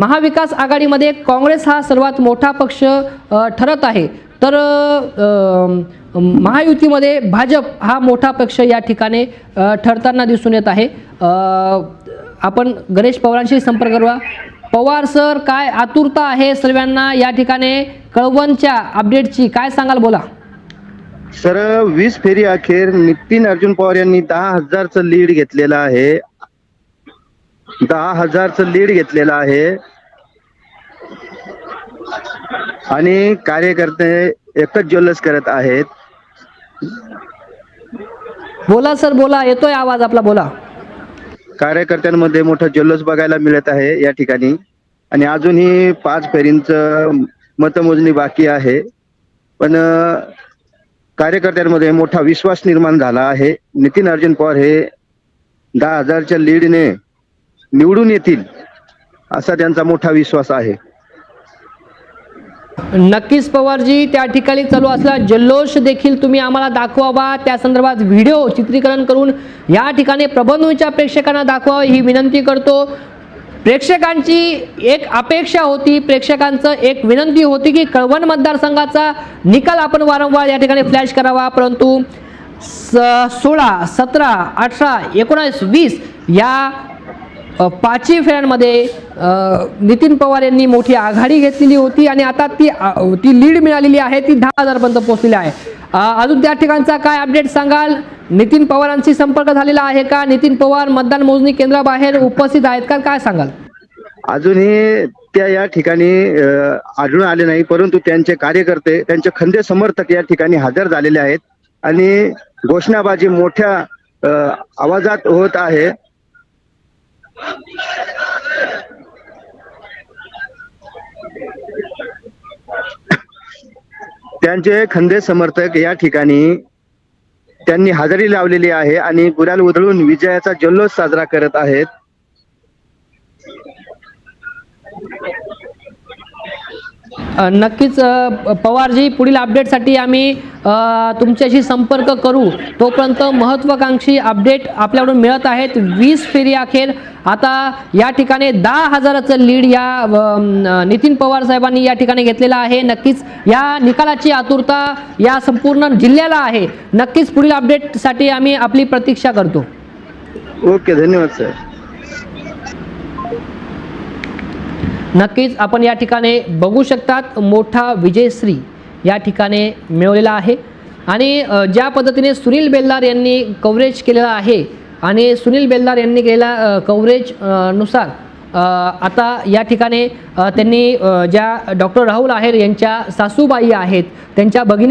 महाविकास आघाडीमध्ये काँग्रेस हा सर्वात मोठा पक्ष ठरत आहे. तर महायुतीमध्ये भाजप हा मोठा पक्ष या ठिकाणी ठरताना दिसून येत आहे. आपण गणेश पवारांशी संपर्क करूया. पवार सर काय आतुरता आहे सर्वांना या ठिकाणी? कळवणच्या अपडेटची काय सांगाल बोला. सर वीस फेरी अखेर नितीन अर्जुन पवार यांनी दहा हजारचं लीड घेतलेलं आहे. दहा हजारचं लीड घेतलेलं आहे. आणि कार्यकर्ते एकच जल्लोष करत आहेत. बोला सर बोला. येतोय आवाज आपला बोला. कार्यकर्त्यांमध्ये मोठा जल्लोष बघायला मिळत आहे या ठिकाणी. आणि अजूनही पाच फेरींचं मतमोजणी बाकी आहे. पण कार्यकर्त्यांमध्ये मोठा विश्वास निर्माण झाला आहे. नितीन अर्जुन पवार हे दहा हजारच्या लीडने निवडून येतील असा त्यांचा मोठा विश्वास आहे. नक्कीच पवारजी त्या ठिकाणी चालू असला जल्लोष देखील तुम्ही आम्हाला दाखवावा. त्या संदर्भात व्हिडिओ चित्रीकरण करून या ठिकाणी प्रबंधूच्या प्रेक्षकांना दाखवावा ही विनंती करतो. प्रेक्षकांची एक अपेक्षा होती प्रेक्षकांचं एक विनंती होती की कळवण मतदारसंघाचा निकाल आपण वारंवार या ठिकाणी फ्लॅश करावा. परंतु स सोळा सतरा अठरा एकोणावीस वीस या पाचही फेऱ्यांमध्ये नितीन पवार यांनी मोठी आघाडी घेतलेली होती आणि आता ती ती लीड मिळालेली आहे ती दहा हजारपर्यंत पोहोचलेली आहे. अजून त्या ठिकाणचा काय अपडेट सांगाल? नितीन पवारांशी संपर्क झालेला आहे का? नितीन पवार मतदान मोजणी केंद्राबाहेर उपस्थित आहेत का? काय सांगाल? अजूनही त्या या ठिकाणी आढळून आले नाही परंतु त्यांचे कार्यकर्ते त्यांचे खंदे समर्थक या ठिकाणी हजर झालेले आहेत. आणि घोषणाबाजी मोठ्या आवाजात होत आहे. त्यांचे खंदे समर्थक या ठिकाणी त्यांनी हजेरी लावलेली आहे आणि गुराल उधळून विजयाचा जल्लोष साजरा करत आहेत. नक्कीच पवारजी पुढील अपडेटसाठी आम्ही तुमच्याशी संपर्क करू. तोपर्यंत महत्त्वाकांक्षी अपडेट आपल्याकडून मिळत आहेत. वीस फेरी अखेर. आता या ठिकाणी दहा हजाराचं लीड या नितीन पवार साहेबांनी या ठिकाणी घेतलेला आहे. नक्कीच या निकालाची आतुरता या संपूर्ण जिल्ह्याला आहे. नक्कीच पुढील अपडेटसाठी आम्ही आपली प्रतीक्षा करतो. ओके धन्यवाद सर. नक्कीच आपण या ठिकाणी बघू शकतात मोठा विजयश्री या ठिकाणी मिळवलेला आहे. आणि ज्या पद्धतीने सुनील बेल्लार यांनी कव्हरेज केलेलं आहे आणि सुनील बेल्लार यांनी केलेल्या कव्हरेजनुसार कव्हरेजनुसार आता या ठिकाणी त्यांनी ज्या डॉक्टर राहुल आहेर यांच्या सासूबाई आहेत त्यांच्या भगिनी